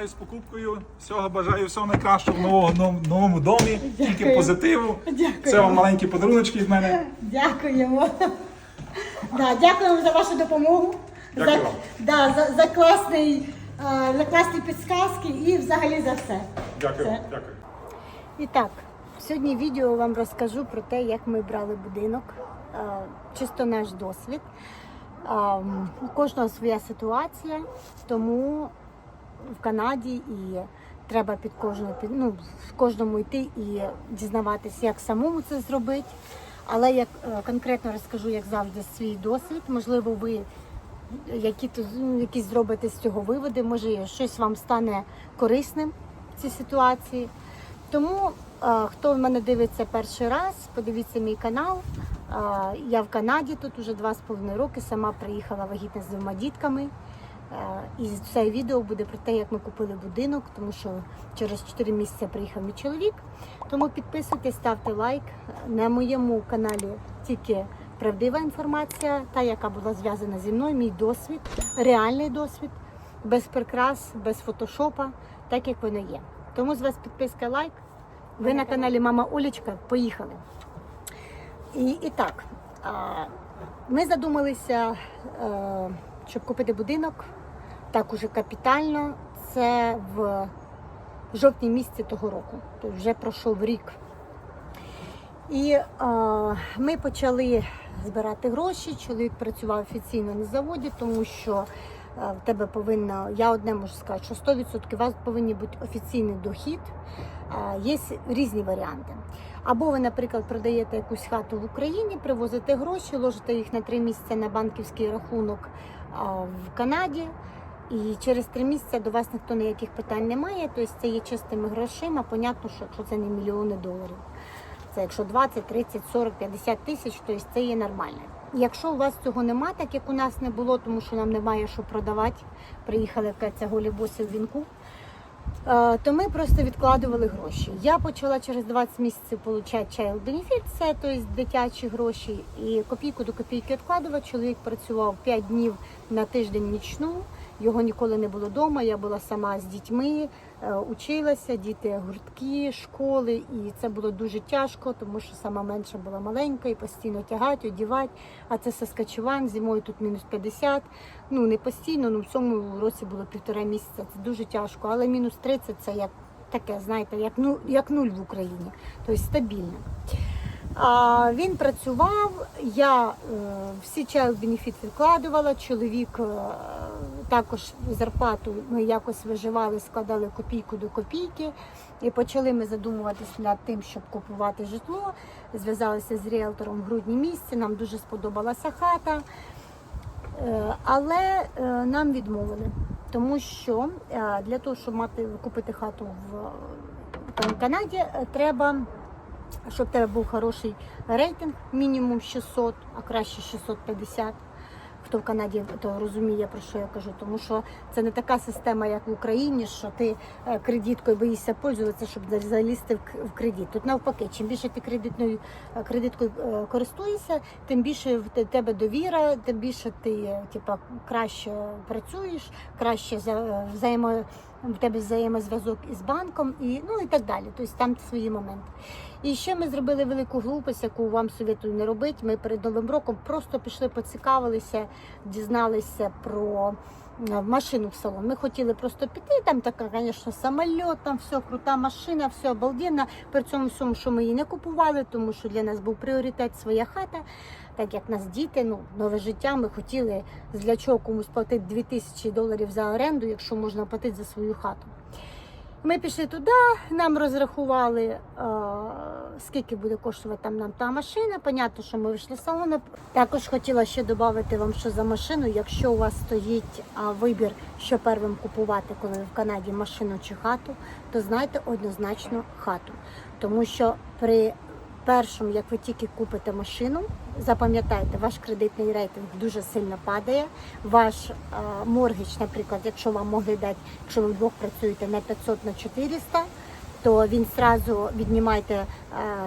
Вітаю з покупкою. Всього бажаю всього найкращого в нового нов- новому домі. Тільки позитиву. Дякую. Це вам маленькі подаруночки від мене. Дякуємо. Да, дякуємо за вашу допомогу. Дякую за, вам. да, за, за, класний, е, за класні підсказки і взагалі за все. Дякую. Все. Дякую. І так, сьогодні відео вам розкажу про те, як ми брали будинок, е, чисто наш досвід. Е, У кожного своя ситуація, тому в Канаді і треба під кожну під ну, кожному йти і дізнаватися, як самому це зробити. Але як е, конкретно розкажу, як завжди, свій досвід. Можливо, ви які ну, якісь зробите з цього виводи, може щось вам стане корисним в цій ситуації. Тому е, хто в мене дивиться перший раз, подивіться мій канал. Е, я в Канаді тут уже два з половиною роки. Сама приїхала вагітна з двома дітками. І це відео буде про те, як ми купили будинок, тому що через 4 місяці приїхав мій чоловік. Тому підписуйтесь, ставте лайк. На моєму каналі тільки правдива інформація, та яка була зв'язана зі мною, мій досвід, реальний досвід, без прикрас, без фотошопа, так як воно є. Тому з вас підписка лайк. Ви на каналі Мама Олічка. Поїхали. І, і так, ми задумалися, е, щоб купити будинок так уже капітально. Це в жовтні місяці того року. Тобто вже пройшов рік. І е, ми почали збирати гроші. Чоловік працював офіційно на заводі, тому що в тебе повинна, я одне можу сказати, що 100% у вас повинен бути офіційний дохід. Є різні варіанти. Або ви, наприклад, продаєте якусь хату в Україні, привозите гроші, ложите їх на три місяці на банківський рахунок в Канаді. І через три місяці до вас ніхто ніяких питань не має. Тобто це є чистими грошима. Понятно, що якщо це не мільйони доларів. Це якщо 20, 30, 40, 50 тисяч, то це є нормально. Якщо у вас цього нема, так як у нас не було, тому що нам немає що продавати, приїхали в Каця голі в вінку, е, то ми просто відкладували гроші. Я почала через 20 місяців отримати child benefit, це тобто дитячі гроші, і копійку до копійки відкладувати. Чоловік працював 5 днів на тиждень нічну. Його ніколи не було вдома. Я була сама з дітьми, е, училася, діти гуртки, школи, і це було дуже тяжко, тому що сама менша була маленька і постійно тягати, одівати. А це Саскачеван, зимою тут мінус 50. Ну не постійно, ну в цьому році було півтора місяця. Це дуже тяжко, але мінус 30 це як таке, знаєте, як ну як нуль в Україні, тобто стабільно. А, він працював, я е, всі child benefit відкладувала, чоловік е, також зарплату ми якось виживали, складали копійку до копійки. І почали ми задумуватись над тим, щоб купувати житло. Зв'язалися з ріелтором в грудні місяці, нам дуже сподобалася хата. Е, Але е, нам відмовили, тому що е, для того, щоб мати купити хату в Канаді, треба, щоб тебе був хороший рейтинг, мінімум 600, а краще 650. Хто в Канаді то розуміє, про що я кажу, тому що це не така система, як в Україні, що ти е, кредиткою боїшся пользуватися, щоб залізти в кредит. Тут навпаки, чим більше ти кредитною е, кредиткою е, користуєшся, тим більше в тебе довіра, тим більше ти типа краще працюєш, краще взаємо в тебе взаємозв'язок із банком і ну і так далі. Тобто там свої моменти. І ще ми зробили велику глупость, яку вам советую не робити. Ми перед новим роком просто пішли, поцікавилися, дізналися про е, машину в салон. Ми хотіли просто піти. Там така, звісно, самоліт, там все крута машина, все обалденно. При цьому всьому, що ми її не купували, тому що для нас був пріоритет своя хата. Так як нас діти, ну нове життя, ми хотіли для чого комусь платити 2000 доларів за оренду, якщо можна платити за свою хату. Ми пішли туди, нам розрахували, е, скільки буде коштувати там нам та машина. Понятно, що ми вийшли з салону. Також хотіла ще додати вам, що за машину, якщо у вас стоїть вибір, що первим купувати, коли ви в Канаді машину чи хату, то знайте однозначно хату. Тому що при першому, як ви тільки купите машину, запам'ятайте, ваш кредитний рейтинг дуже сильно падає. Ваш е, моргіч, наприклад, якщо вам могли дати, якщо ви вдвох працюєте на 500 на 400, то він зразу віднімайте, е,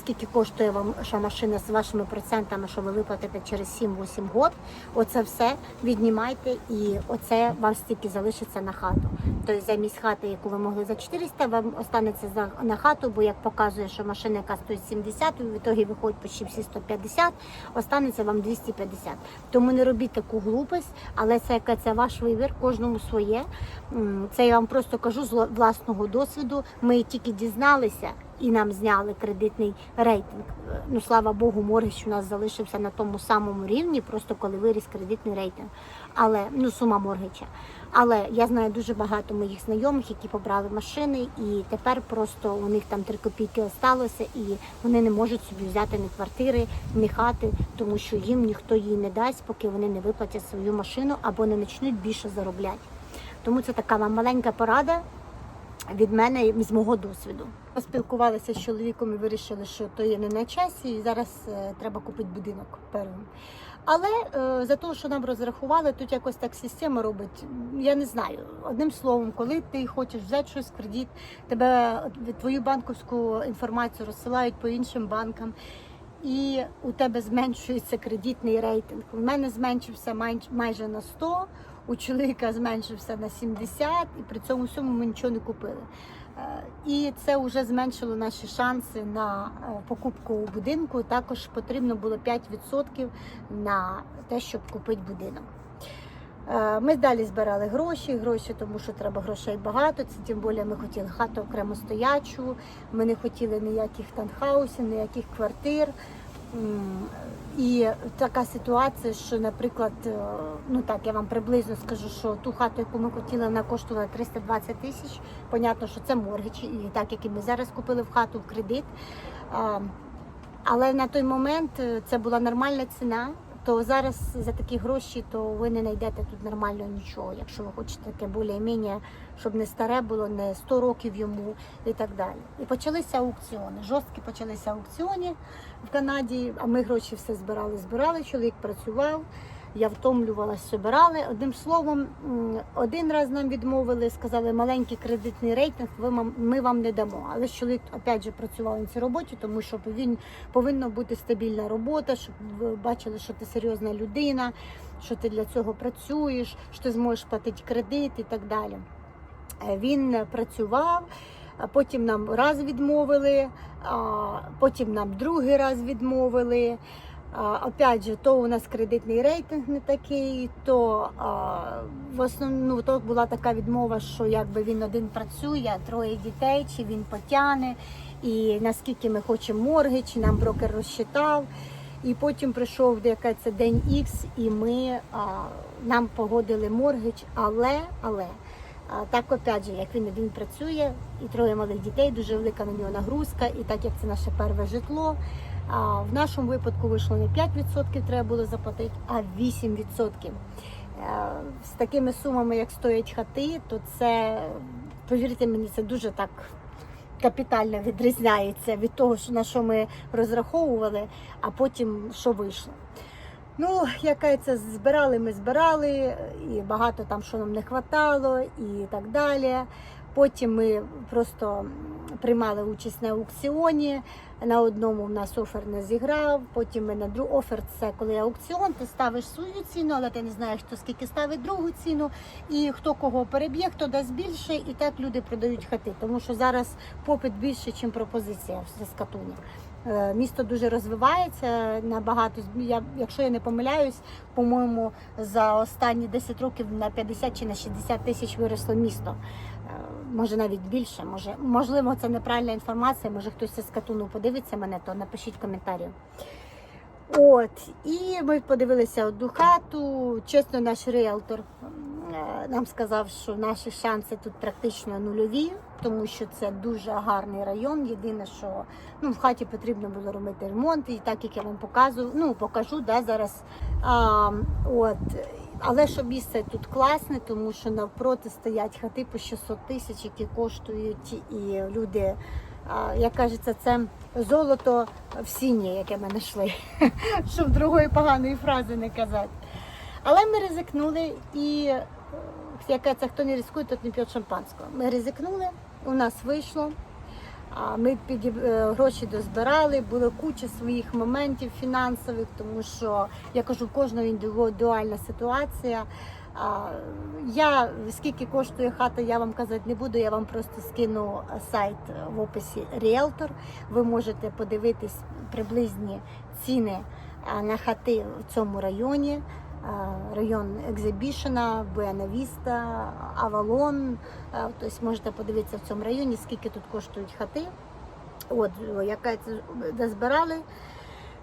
скільки коштує вам машина з вашими процентами, що ви виплатите через 7-8 год. Оце все віднімайте, і оце вам стільки залишиться на хату. Тобто замість хати, яку ви могли за 400, вам останеться на хату, бо як показує, що машина, яка стоїть 70, в ітогі виходить почти всі 150, останеться вам 250. Тому не робіть таку глупость, але це яка це ваш вибір, кожному своє. Це я вам просто кажу з власного досвіду. Ми тільки дізналися і нам зняли кредитний рейтинг. Ну слава Богу, моргіч у нас залишився на тому самому рівні, просто коли виріс кредитний рейтинг. Але ну сума моргича. Але я знаю дуже багато моїх знайомих, які побрали машини, і тепер просто у них там три копійки осталося, і вони не можуть собі взяти ні квартири, ні хати, тому що їм ніхто її не дасть, поки вони не виплатять свою машину або не почнуть більше заробляти. Тому це така вам маленька порада від мене з мого досвіду. Поспілкувалися з чоловіком і вирішили, що то є не на часі, і зараз е, треба купити будинок первим. Але е, за те, що нам розрахували, тут якось так система робить. Я не знаю. Одним словом, коли ти хочеш взяти щось в кредит, тебе твою банківську інформацію розсилають по іншим банкам. І у тебе зменшується кредитний рейтинг. У мене зменшився май- майже на 100, у чоловіка зменшився на 70, і при цьому всьому ми нічого не купили. Е, І це вже зменшило наші шанси на е, покупку будинку. Також потрібно було 5% на те, щоб купити будинок. Е, Ми далі збирали гроші, гроші, тому що треба грошей багато. Це тим більше ми хотіли хату окремо стоячу, ми не хотіли ніяких танхаусів, ніяких квартир. І така ситуація, що, наприклад, е, ну так я вам приблизно скажу, що ту хату, яку ми хотіли, вона коштувала 320 тисяч. Понятно, що це моргич, і так як і ми зараз купили в хату в кредит. Але на той момент е, це була нормальна ціна. То зараз за такі гроші, то ви не знайдете тут нормально нічого, якщо ви хочете таке більш-менш, щоб не старе було, не 100 років йому і так далі. І почалися аукціони. Жорсткі почалися аукціони в Канаді, а ми гроші все збирали, збирали. Чоловік працював, я втомлювалася, збирали. Одним словом, один раз нам відмовили, сказали, маленький кредитний рейтинг, ви ми вам не дамо. Але чоловік опять же працював на цій роботі, тому що він повинна бути стабільна робота, щоб ви бачили, що ти серйозна людина, що ти для цього працюєш, що ти зможеш платити кредит і так далі. Е, Він працював, потім нам раз відмовили, потім нам другий раз відмовили. Опять же, то у нас кредитний рейтинг не такий, то а, в основному то була така відмова, що якби він один працює, троє дітей, чи він потягне, і наскільки ми хочемо морги, чи нам брокер розчитав. І потім прийшов яка це день Х, і ми а, нам погодили моргич, але але. А, так, опять же, як він один працює, і троє малих дітей, дуже велика на нього нагрузка, і так як це наше перше житло. А в нашому випадку вийшло не 5% треба було заплатити, а 8%. Е, З такими сумами, як стоять хати, то це, повірте мені, це дуже так капітально відрізняється від того, на що ми розраховували, а потім що вийшло. Ну, яка це збирали, ми збирали, і багато там що нам не хватало, і так далі. Потім ми просто приймали участь на аукціоні. На одному в нас офер не зіграв. Потім ми на друг офер це коли аукціон, ти ставиш свою ціну, але ти не знаєш, хто скільки ставить другу ціну, і хто кого переб'є, хто дасть більше, і так люди продають хати. Тому що зараз попит більше, ніж пропозиція в Саскатуні. Е, Місто дуже розвивається набагато. Я, якщо я не помиляюсь, по-моєму, за останні 10 років на 50 чи на 60 тисяч виросло місто. Е, Може навіть більше. Може, можливо, це неправильна інформація. Може хтось з катуну подивиться мене, то напишіть коментарі. От, і ми подивилися одну хату. Чесно, наш риелтор нам сказав, що наші шанси тут практично нульові, тому що це дуже гарний район. Єдине, що ну, в хаті потрібно було робити ремонт, і так як я вам показую, ну покажу да, зараз. А, от. Але що місце тут класне, тому що навпроти стоять хати по 600 тисяч, які коштують, і люди, як кажеться, це золото в сіні, яке ми знайшли, щоб другої поганої фрази не казати. Але ми ризикнули і е, яка це хто не ризикує, тот не п'є шампанського. Ми ризикнули, у нас вийшло. А Ми підіб- е, гроші дозбирали, було куча своїх моментів фінансових, тому що я кажу, в кожного індивідуальна ситуація. А, Я скільки коштує хата, я вам казати не буду. Я вам просто скину сайт в описі Realtor. Ви можете подивитись приблизні ціни на хати в цьому районі. А, Район Екзибішена, Буенавіста, Авалон. А, Тобто можете подивитися в цьому районі, скільки тут коштують хати. От, яка це дозбирали.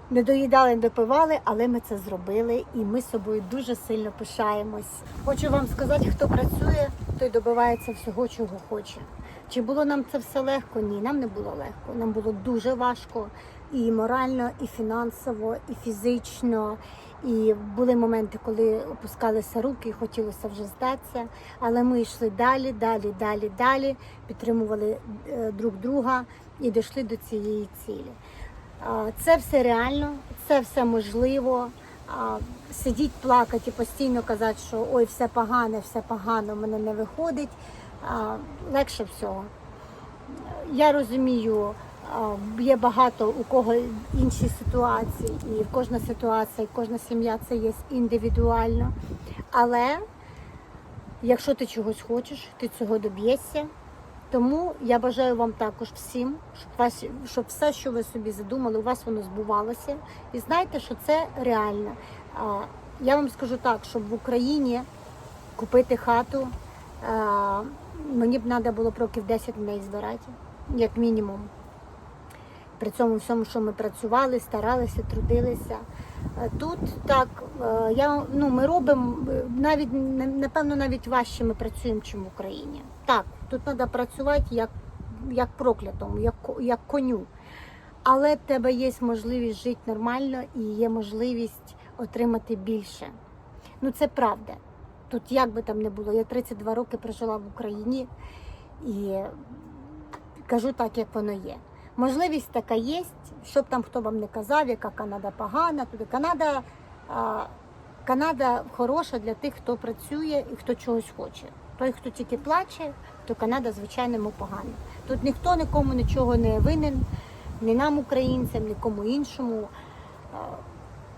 Не доїдали, не допивали, але ми це зробили і ми собою дуже сильно пишаємось. Хочу вам сказати, хто працює, той добивається всього, чого хоче. Чи було нам це все легко? Ні, нам не було легко. Нам було дуже важко і морально, і фінансово, і фізично. І були моменти, коли опускалися руки і хотілося вже здатися. Але ми йшли далі, далі, далі, далі, підтримували е, друг друга і дійшли до цієї цілі. Це все реально, це все можливо. Сидіть, плакати і постійно казати, що ой, все погане, все погано, мене не виходить. Легше всього. Я розумію, є багато у кого інші ситуації, і кожна ситуація, і кожна сім'я це є індивідуально. Але якщо ти чогось хочеш, ти цього доб'єшся. Тому я бажаю вам також всім, щоб вас, щоб все, що ви собі задумали, у вас воно збувалося. І знайте, що це реально. Я вам скажу так, щоб в Україні купити хату, мені б треба було б років 10 в неї збирати, як мінімум. При цьому всьому, що ми працювали, старалися, трудилися. Е, Тут так, е, я, ну, ми робимо е, навіть напевно навіть важче ми працюємо, ніж в Україні. Так, тут треба працювати як, як проклятому, як, як коню. Але в тебе є можливість жити нормально і є можливість отримати більше. Ну це правда. Тут як би там не було, я 32 роки прожила в Україні і кажу так, як воно є. Можливість така є, щоб там хто вам не казав, яка Канада погана. Туди Канада, Канада хороша для тих, хто працює і хто чогось хоче. Той, хто тільки плаче, то Канада, звичайно, йому погано. Тут ніхто нікому нічого не винен, ні нам, українцям, нікому іншому.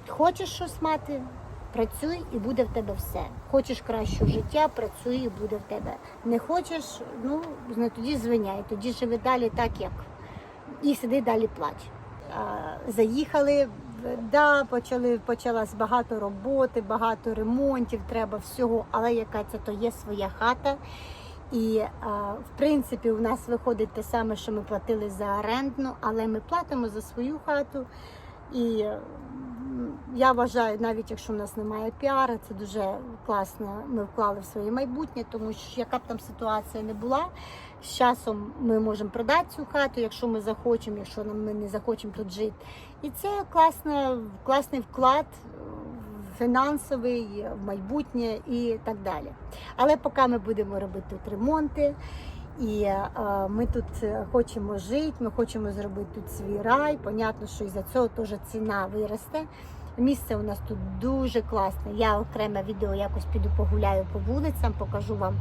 Хочеш щось мати, працюй і буде в тебе все. Хочеш кращого життя, працюй і буде в тебе. Не хочеш, ну, тоді звиняй, тоді живи далі так, як і сиди далі плач. Заїхали, да, почали, почалось багато роботи, багато ремонтів, треба всього, але яка це то є своя хата. І в принципі у нас виходить те саме, що ми платили за орендну, але ми платимо за свою хату. І я вважаю, навіть якщо в нас немає піара, це дуже класно. Ми вклали в своє майбутнє, тому що яка б там ситуація не була, з часом ми можемо продати цю хату, якщо ми захочемо, якщо нам ми не захочемо тут жити. І це класно, класний вклад фінансовий в майбутнє і так далі. Але поки ми будемо робити тут ремонти. І е, ми тут е, хочемо жити, ми хочемо зробити тут свій рай. Понятно, що із-за цього теж ціна виросте. Місце у нас тут дуже класне. Я окреме відео якось піду погуляю по вулицям, покажу вам,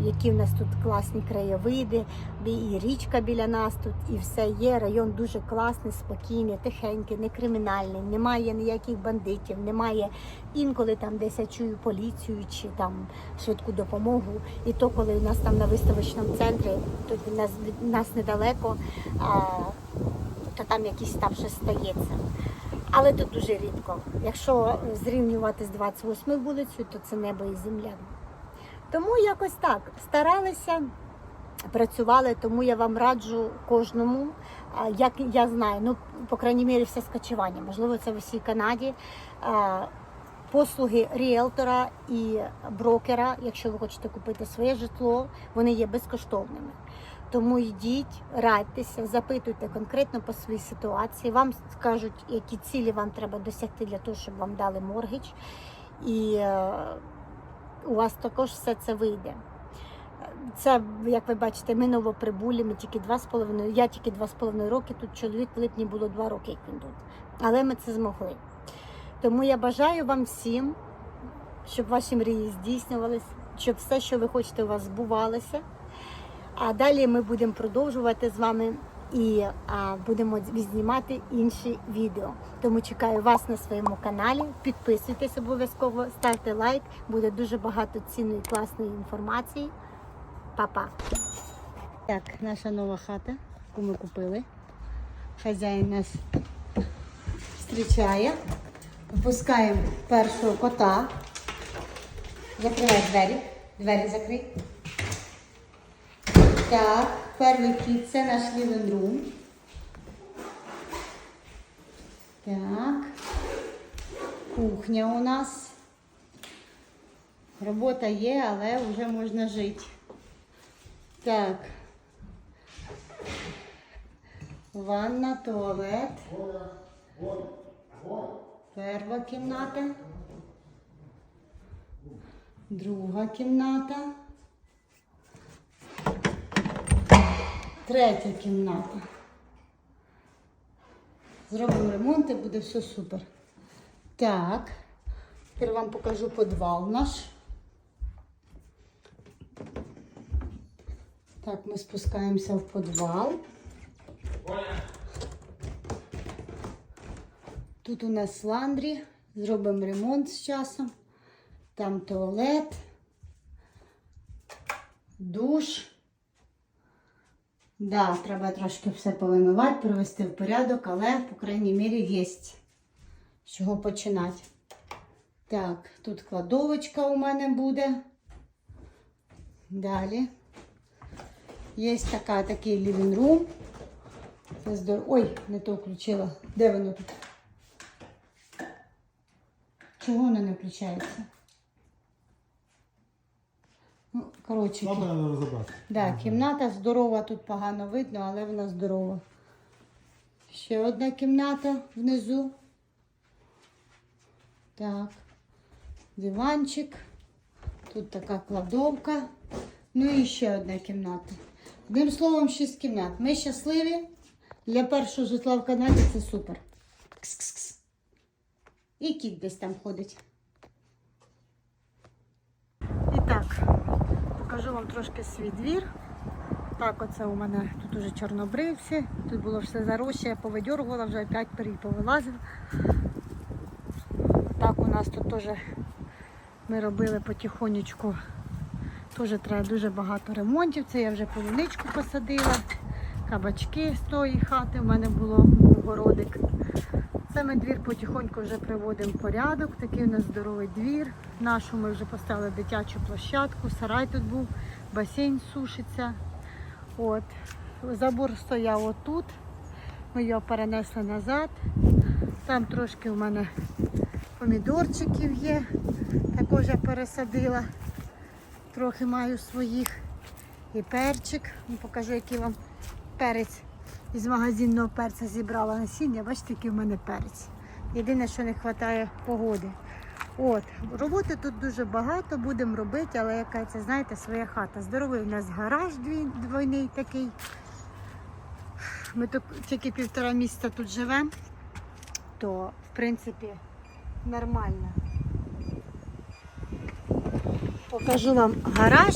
які в нас тут класні краєвиди, і річка біля нас тут, і все є. Район дуже класний, спокійний, тихенький, не кримінальний, немає ніяких бандитів, немає інколи там десь я чую поліцію чи там швидку допомогу. І то, коли у нас там на виставочному центрі, тут від нас, нас недалеко, а, то там якісь там щось стається. Але тут дуже рідко. Якщо зрівнювати з 28 вулицею, то це небо і земля. Тому якось так старалися, працювали, тому я вам раджу кожному, як я знаю, ну, по крайній мірі, все скачування. Можливо, це в усій Канаді. Послуги ріелтора і брокера, якщо ви хочете купити своє житло, вони є безкоштовними. Тому йдіть, радьтеся, запитуйте конкретно по своїй ситуації. Вам скажуть, які цілі вам треба досягти для того, щоб вам дали моргідж. І е, у вас також все це вийде. Це, як ви бачите, ми новоприбулі, ми тільки два з половиною, я тільки два з половиною роки тут чоловік в липні було два роки, як він тут. Але ми це змогли. Тому я бажаю вам всім, щоб ваші мрії здійснювались, щоб все, що ви хочете, у вас збувалося. А далі ми будемо продовжувати з вами і а, будемо знімати інші відео. Тому чекаю вас на своєму каналі. Підписуйтесь обов'язково, ставте лайк, буде дуже багато цінної класної інформації. Па-па! Так, наша нова хата, яку ми купили. Хазяїн нас зустрічає. Випускаємо першого кота. Закривай двері. Двері закрий. Так, перший кіт це наш living. Так. Кухня у нас. Робота є, але вже можна жити. Так. Ванна, туалет. Перша кімната. Друга кімната. Третя кімната. Зробимо ремонт і буде все супер. Так. Тепер вам покажу підвал наш. Так, ми спускаємося в підвал. Тут у нас ландрі. Зробимо ремонт з часом. Там туалет, душ. Да, треба трошки все повимивати, привести в порядок, але, по крайній мірі, є з чого починати. Так, тут кладовочка у мене буде. Далі. Є така, такий. Це здор... Ой, не то включила. Де воно тут? Чого воно не включається? Ну, коротше, Ладно, треба розібрати. Да, кімната здорова, тут погано видно, але вона здорова. Ще одна кімната внизу. Так. Диванчик. Тут така кладовка. Ну і ще одна кімната. Одним словом, шість кімнат. Ми щасливі. Для першого житла в Канаді це супер. Кс-кс-кс. І кіт десь там ходить. І так, покажу вам трошки свій двір. Так, оце у мене тут уже чорнобривці, тут було все заросше, я повидьоргувала, вже опять пирій повилазив. Так, у нас тут теж ми робили потихонечку. Теж треба дуже багато ремонтів. Це я вже полуничку посадила, кабачки з тої хати в мене було городик. Ми двір потихоньку вже приводимо в порядок. Такий у нас здоровий двір. Нашу ми вже поставили дитячу площадку, сарай тут був, басейн сушиться. От. Забор стояв отут. Ми його перенесли назад. Там трошки у мене помідорчиків є. Також я пересадила. Трохи маю своїх. І перчик. Ну, Покажу, який вам перець із магазинного перця зібрала насіння. Бачите, який в мене перець. Єдине, що не вистачає погоди. От, роботи тут дуже багато, будемо робити, але яка це, знаєте, своя хата. Здоровий у нас гараж двойний такий. Ми тут тільки півтора місяця тут живемо, то в принципі нормально. Покажу вам гараж.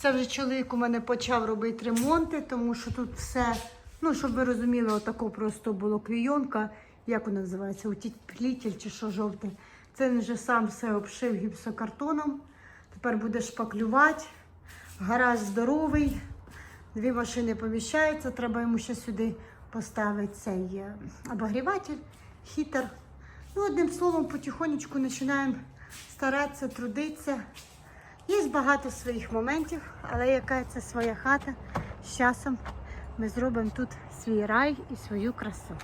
Це вже чоловік у мене почав робити ремонти, тому що тут все, ну, щоб ви розуміли, отако просто було клійонка, як вона називається, утеплітель чи що жовте. Це він вже сам все обшив гіпсокартоном. Тепер буде шпаклювати. Гараж здоровий, дві машини поміщаються, треба йому ще сюди поставити цей е, обогріватель, хітер. Ну, одним словом, потихонечку починаємо старатися, трудитися. Є багато своїх моментів, але яка це своя хата, з часом ми зробимо тут свій рай і свою красу.